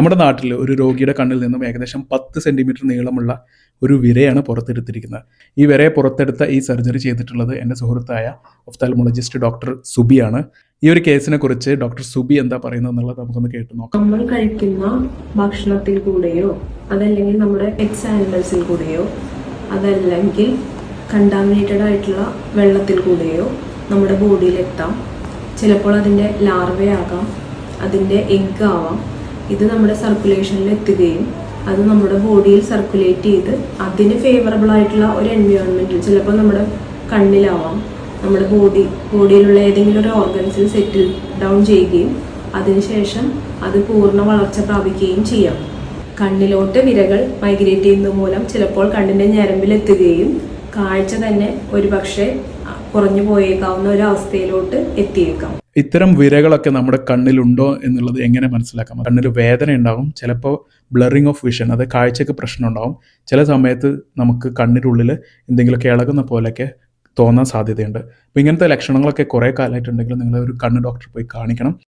നമ്മുടെ നാട്ടിൽ ഒരു രോഗിയുടെ കണ്ണിൽ നിന്നും ഏകദേശം പത്ത് സെന്റിമീറ്റർ നീളമുള്ള ഒരു വിരയാണ് പുറത്തെടുത്തിരിക്കുന്നത്. ഈ വിരയെ പുറത്തെടുത്ത ഈ സർജറി ചെയ്തിട്ടുള്ളത് എന്റെ സുഹൃത്തായ ഒഫ്താൽമോളജിസ്റ്റ് ഡോക്ടർ സുബിയാണ്. ഈ ഒരു കേസിനെ കുറിച്ച് ഡോക്ടർ സുബി എന്താ പറയുന്നത് എന്നുള്ളത് നമുക്കൊന്ന് കേട്ട് നോക്കാം. നമ്മൾ കഴിക്കുന്ന ഭക്ഷണത്തിൽ കൂടെയോ അതല്ലെങ്കിൽ നമ്മുടെ എക്സ് ആനിമൽസിൽ കൂടെയോ അതല്ലെങ്കിൽ കണ്ടാമിനേറ്റഡ് ആയിട്ടുള്ള വെള്ളത്തിൽ കൂടെയോ നമ്മുടെ ബോഡിയിലെത്താം ചിലപ്പോൾ അതിന്റെ ലാർവയാകാം അതിന്റെ എഗ് ആവാം. ഇത് നമ്മുടെ സർക്കുലേഷനിൽ എത്തുകയും അത് നമ്മുടെ ബോഡിയിൽ സർക്കുലേറ്റ് ചെയ്ത് അതിന് ഫേവറബിൾ ആയിട്ടുള്ള ഒരു എൻവയോൺമെന്റിൽ ചിലപ്പോൾ നമ്മുടെ കണ്ണിലാവാം നമ്മുടെ ബോഡി ബോഡിയിലുള്ള ഏതെങ്കിലും ഒരു ഓർഗൻസിൽ സെറ്റിൽ ഡൗൺ ചെയ്യുകയും അതിനുശേഷം അത് പൂർണ വളർച്ച പ്രാപിക്കുകയും ചെയ്യാം. കണ്ണിലോട്ട് വിരകൾ മൈഗ്രേറ്റ് ചെയ്യുന്നത് മൂലം ചിലപ്പോൾ കണ്ണിന്റെ ഞരമ്പിലെത്തുകയും കാഴ്ച തന്നെ ഒരുപക്ഷെ കുറഞ്ഞു പോയേക്കാവുന്ന ഒരു അവസ്ഥയിലോട്ട് എത്തിയേക്കാം. ഇത്തരം വിരകളൊക്കെ നമ്മുടെ കണ്ണിലുണ്ടോ എന്നുള്ളത് എങ്ങനെ മനസ്സിലാക്കാം? കണ്ണിൽ വേദന ഉണ്ടാകും ചിലപ്പോൾ ബ്ലറിങ് ഓഫ് വിഷൻ അത് കാഴ്ചയ്ക്ക് പ്രശ്നം ഉണ്ടാകും ചില സമയത്ത് നമുക്ക് കണ്ണിനുള്ളിൽ എന്തെങ്കിലുമൊക്കെ ഇളകുന്ന പോലെയൊക്കെ തോന്നാൻ സാധ്യതയുണ്ട്. അപ്പോൾ ഇങ്ങനത്തെ ലക്ഷണങ്ങളൊക്കെ കുറേ കാലമായിട്ടുണ്ടെങ്കിൽ നിങ്ങൾ ഒരു കണ്ണ് ഡോക്ടറെ പോയി കാണിക്കണം.